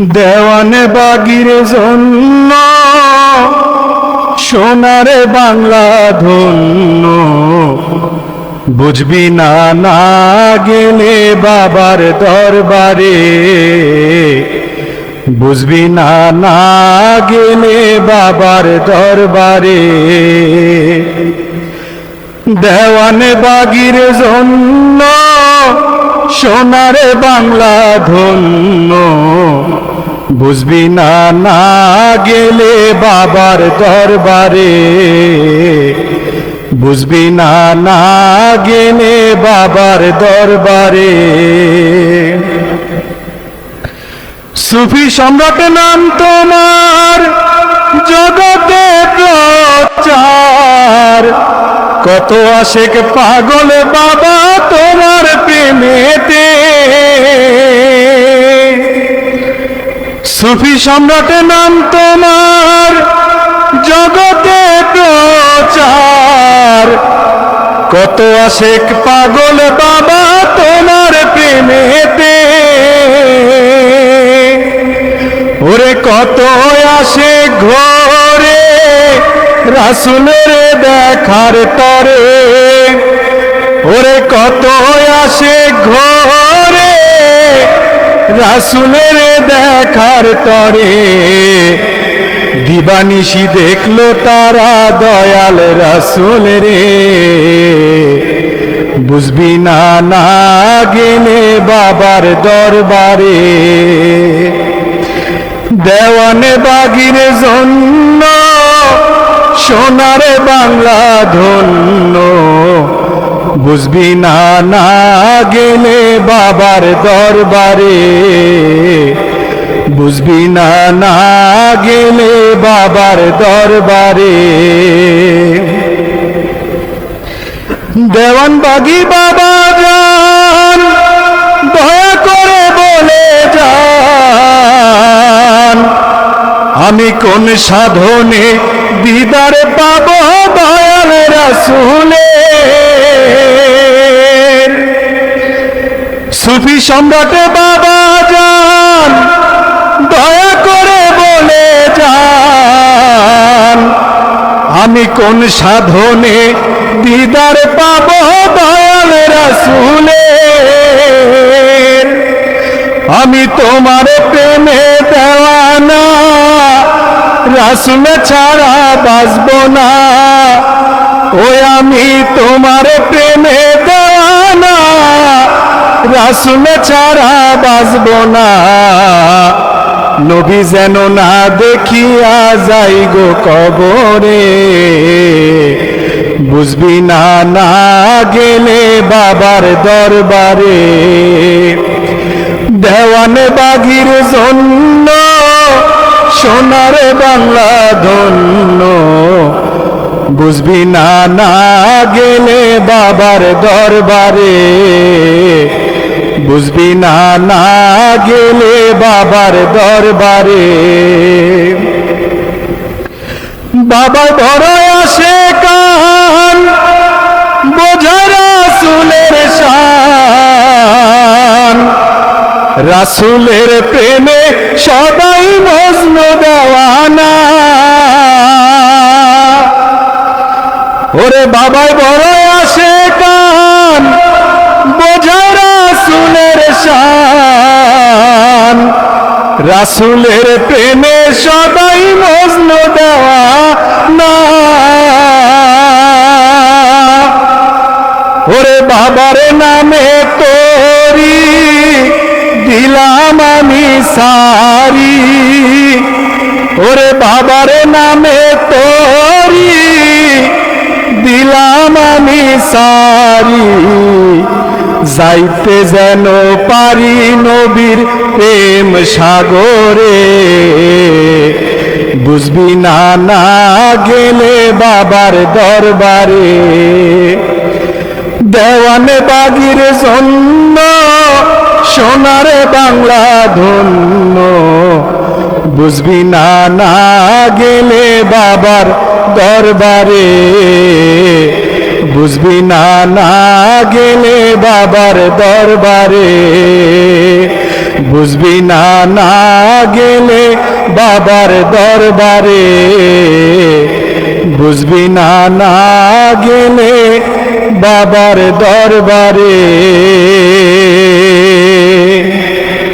দেওয়ানে বাগির জন্য, সোনারে বাংলা ধন্য। বুঝবি না না গেলে বাবার দরবারে। বুঝবি না না গেলে বাবার দরবারে। দেওয়ানে বাগির জন্য সোনারে বাংলা ধন্য। বুঝবি না না গেলে বাবার দরবারে। বুঝবি না না গেলে বাবার দরবারে। সুফি সম্রাট নাম তোমার কত আশেক পাগল বাবা তোমার প্রেমেতে। সুফি সম্রাট নাম তোমার জগতে প্রচার। কত আশেক পাগল বাবা তোমার প্রেমেতে। ওরে কত আসে ঘরে রাসুলের দেখার তরে, ওরে কত আসে ঘরে। রাসুলের দেখার তরে, দিবানিশি দেখল তারা দয়াল রাসুল রে। বুঝবি না না গেলে বাবার দরবারে। দেওয়ানে বাগির জন্য সোনারে বাংলা ধন্য। বুঝবি না না গেলে বাবার দরবারে। বুঝবি না না গেলে বাবার দরবারে। দেওয়ান বাগি বাবা যান, দয়া করে বলে যান, আমি কোন সাধনে দিদার পাব দয়াল রাসুলে সুফি সম্রাটে বাবা যান, দয়া করে বলে যান, আমি কোন সাধনে দিদার পাব দয়াল রাসুলের? আমি তোমার প্রেমে দেওয়ানা রাসুল ছাড়া বাঁচব না। ওই আমি তোমার প্রেমে দেওয়ানা। রাসুল ছাড়া বাঁচব না। নবী যেন না দেখিয়া যাই গো কবরে। বুঝবি না না গেলে বাবার দরবারে। দেওয়ানে বাগির জন্য সোনার বাংলা ধন্য। বুঝবি না না গেলে বাবার দরবারে। বুঝবি না না গেলে বাবার দরবারে। বাবা বড় আসে কান বোঝা রাসুলের শান। রাসুলের প্রেমে সবাই মজনু ওরে বাবাই বড় আসে কান বোঝা রাসুলের শান। রাসুলের প্রেমে সবাই মজনু দেওয়া না। ওরে বাবার নামে তোরি দিলাম আমি সারি। ওরে বাবার নামে তোরি দিলাম আমি সারি, যাইতে যেন পারি নবীর প্রেম সাগরে। বুঝবি না না গেলে বাবার দরবারে। দেওয়ানে বাগির জন্য সোনারে বাংলা ধন্য বুঝবি না না গেলে বাবার দরবারে। বুঝবি না না গেলে বাবার দরবারে। বুঝবি না না গেলে বাবার দরবারে। বুঝবি না না গেলে বাবার দরবারে।